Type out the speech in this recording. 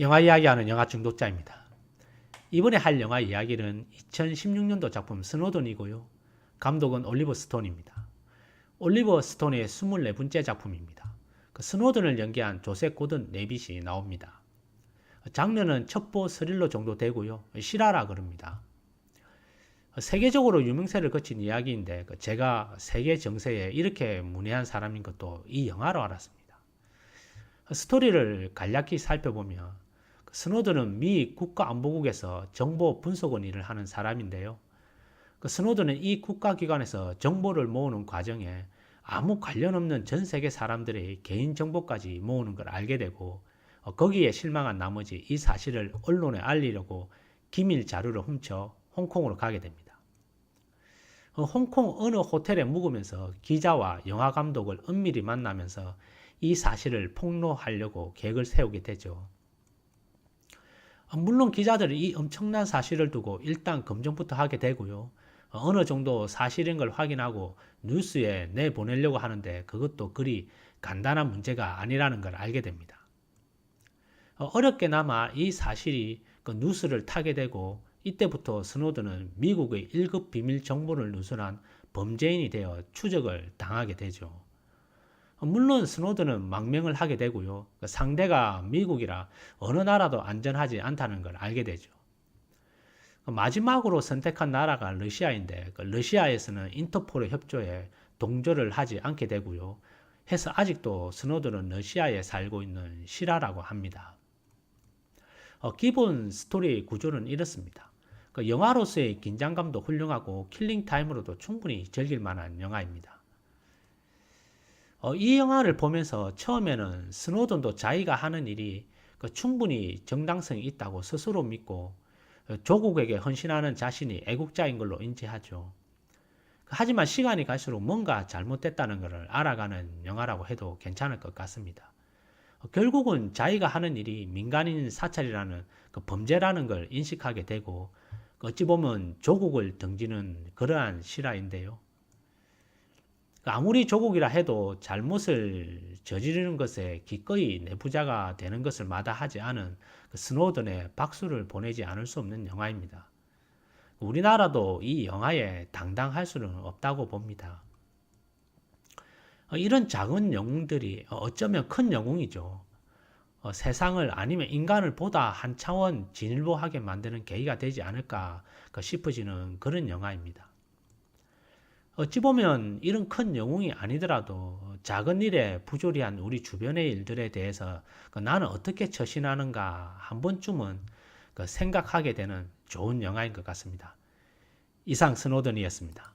영화 이야기하는 영화 중독자입니다. 이번에 할 영화 이야기는 2016년도 작품 스노든이고요. 감독은 올리버 스톤입니다. 올리버 스톤의 24번째 작품입니다. 그 스노든을 연기한 조세 고든 네빗이 나옵니다. 장르는 첩보 스릴러 정도 되고요. 실화라 그럽니다. 세계적으로 유명세를 거친 이야기인데 그 제가 세계 정세에 이렇게 문외한 사람인 것도 이 영화로 알았습니다. 스토리를 간략히 살펴보면 그 스노든은 미 국가안보국에서 정보 분석원 일을 하는 사람인데요. 그 스노든은 이 국가기관에서 정보를 모으는 과정에 아무 관련 없는 전 세계 사람들의 개인 정보까지 모으는 걸 알게 되고 어, 거기에 실망한 나머지 이 사실을 언론에 알리려고 기밀 자료를 훔쳐 홍콩으로 가게 됩니다. 어, 홍콩 어느 호텔에 묵으면서 기자와 영화 감독을 은밀히 만나면서 이 사실을 폭로하려고 계획을 세우게 되죠. 어, 물론 기자들이 이 엄청난 사실을 두고 일단 검증부터 하게 되고요. 어, 어느 정도 사실인 걸 확인하고 뉴스에 내보내려고 하는데 그것도 그리 간단한 문제가 아니라는 걸 알게 됩니다. 어, 어렵게 남아 이 사실이 그 뉴스를 타게 되고 이때부터 스노든은 미국의 1급 비밀 정보를 누설한 범죄인이 되어 추적을 당하게 되죠. 어, 물론 스노든은 망명을 하게 되고요. 그 상대가 미국이라 어느 나라도 안전하지 않다는 걸 알게 되죠. 그 마지막으로 선택한 나라가 러시아인데 그 러시아에서는 인터폴의 협조에 동조를 하지 않게 되고요. 해서 아직도 스노든은 러시아에 살고 있는 실화라고 합니다. 어, 기본 스토리 구조는 이렇습니다. 그 영화로서의 긴장감도 훌륭하고 킬링 타임으로도 충분히 즐길 만한 영화입니다. 어, 이 영화를 보면서 처음에는 스노든도 자기가 하는 일이 그 충분히 정당성이 있다고 스스로 믿고 어, 조국에게 헌신하는 자신이 애국자인 걸로 인지하죠. 하지만 시간이 갈수록 뭔가 잘못됐다는 것을 알아가는 영화라고 해도 괜찮을 것 같습니다. 어, 결국은 자기가 하는 일이 민간인 사찰이라는 그 범죄라는 걸 인식하게 되고 어찌 보면 조국을 등지는 그러한 실화인데요. 아무리 조국이라 해도 잘못을 저지르는 것에 기꺼이 내부자가 되는 것을 마다하지 않은 그 스노든의 박수를 보내지 않을 수 없는 영화입니다. 우리나라도 이 영화에 당당할 수는 없다고 봅니다. 어, 이런 작은 영웅들이 어쩌면 큰 영웅이죠. 어, 세상을 아니면 인간을 보다 한 차원 진일보하게 만드는 계기가 되지 않을까 싶어지는 그런 영화입니다. 어찌 보면 이런 큰 영웅이 아니더라도 작은 일에 부조리한 우리 주변의 일들에 대해서 그 나는 어떻게 처신하는가 한 번쯤은 그 생각하게 되는 좋은 영화인 것 같습니다. 이상 스노든이었습니다.